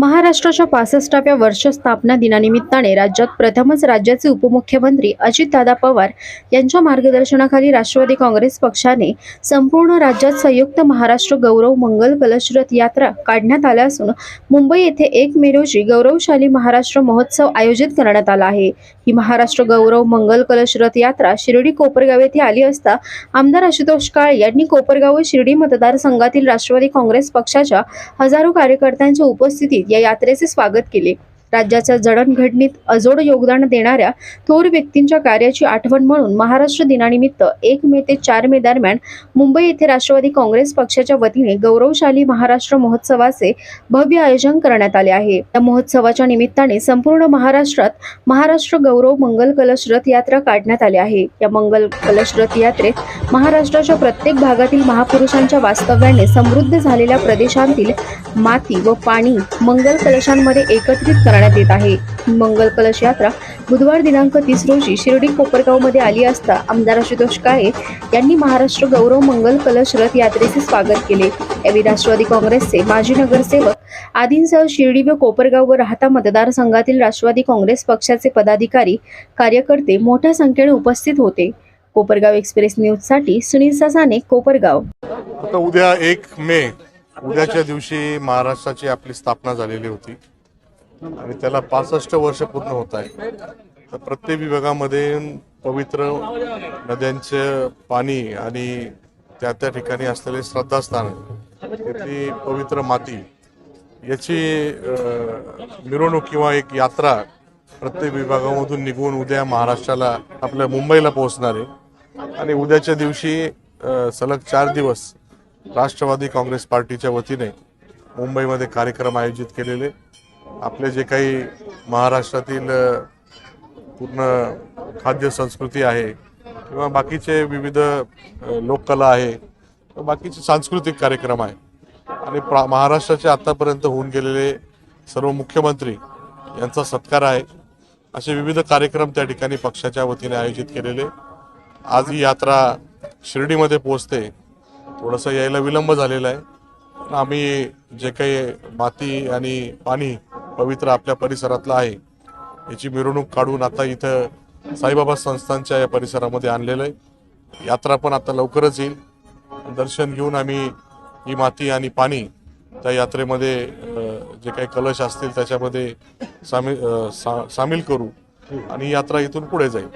महाराष्ट्राच्या पासष्टाव्या वर्ष स्थापना दिनानिमित्ताने राज्यात प्रथमच राज्याचे उपमुख्यमंत्री अजितदादा पवार यांच्या मार्गदर्शनाखाली राष्ट्रवादी काँग्रेस पक्षाने संपूर्ण राज्यात संयुक्त महाराष्ट्र गौरव मंगल कलशरथ यात्रा काढण्यात आल्या असून मुंबई येथे एक मे रोजी गौरवशाली महाराष्ट्र महोत्सव आयोजित करण्यात आला आहे. ही महाराष्ट्र गौरव मंगल कलशरथ यात्रा शिर्डी कोपरगाव येथे आली असता आमदार आशुतोष काळे यांनी कोपरगाव व शिर्डी मतदारसंघातील राष्ट्रवादी काँग्रेस पक्षाच्या हजारो कार्यकर्त्यांच्या उपस्थितीत या यात्रेचे स्वागत केले. राज्याच्या जडणघडणीत अजोड योगदान देणाऱ्या थोर व्यक्तींच्या कार्याची आठवण म्हणून महाराष्ट्र दिनानिमित्त एक मे ते चार मे दरम्यान मुंबई येथे राष्ट्रवादी काँग्रेस पक्षाच्या वतीने गौरवशाली महाराष्ट्र महोत्सवाचे भव्य आयोजन करण्यात आले आहे. या महोत्सवाच्या निमित्ताने संपूर्ण महाराष्ट्रात महाराष्ट्र गौरव मंगल कलश रथ यात्रा काढण्यात आली आहे. या मंगल कलश रथ यात्रेत महाराष्ट्राच्या प्रत्येक भागातील महापुरुषांच्या वास्तव्याने समृद्ध झालेल्या प्रदेशांतील माती व पाणी मंगल कलशांमध्ये एकत्रित करण्यात येत आहे. मंगल कलश यात्रा बुधवार दिनांक तीस रोजी शिर्डी कोपरगावमध्ये आली असता आमदार आशुतोष काळे यांनी महाराष्ट्र गौरव मंगल कलश रथ यात्रेचे स्वागत केले. यावेळी राष्ट्रवादी काँग्रेसचे माजी नगरसेवक आदींसह शिर्डी व कोपरगाव व राहता मतदारसंघातील राष्ट्रवादी काँग्रेस पक्षाचे पदाधिकारी कार्यकर्ते मोठ्या संख्येने उपस्थित होते. कोपरगाव एक्सप्रेस न्यूजसाठी सुनील ससाने कोपरगाव. आता उद्या एक मे उद्याच्या दिवशी महाराष्ट्राची आपली स्थापना झालेली होती. आणि त्याला पासष्ट वर्ष पूर्ण होत आहे. तर प्रत्येक विभागामध्ये पवित्र नद्यांचे पाणी आणि त्या त्या ठिकाणी असलेले श्रद्धास्थान तिथली पवित्र माती याची मिरवणूक किंवा एक यात्रा प्रत्येक विभागामधून निघून उद्या महाराष्ट्राला आपल्या मुंबईला पोहोचणार आहे. आणि उद्याच्या दिवशी सलग चार दिवस राष्ट्रवादी काँग्रेस पार्टीच्या वतीने मुंबईमध्ये कार्यक्रम आयोजित केलेले आपले जे काही महाराष्ट्रातील पूर्ण खाद्य संस्कृती आहे किंवा बाकीचे विविध लोककला आहे किंवा बाकीचे सांस्कृतिक कार्यक्रम आहे आणि प्रा महाराष्ट्राचे आत्तापर्यंत होऊन गेलेले सर्व मुख्यमंत्री यांचा सत्कार आहे. असे विविध कार्यक्रम त्या ठिकाणी पक्षाच्या वतीने आयोजित केलेले. आज ही यात्रा शिर्डीमध्ये पोहोचते. थोडंसं यायला विलंब झालेला आहे. आम्ही जे काही माती आणि पाणी पवित्र आपल्या परिसरातलं आहे. याची मिरवणूक काढून आता इथं साईबाबा संस्थांच्या या परिसरामध्ये आणलेलं आहे. यात्रा पण आता लवकरच येईल. दर्शन घेऊन आम्ही ही माती आणि पाणी त्या यात्रेमध्ये जे काही कलश असतील त्याच्यामध्ये सामील सा- सामील करू आणि यात्रा इथून पुढे जाईल.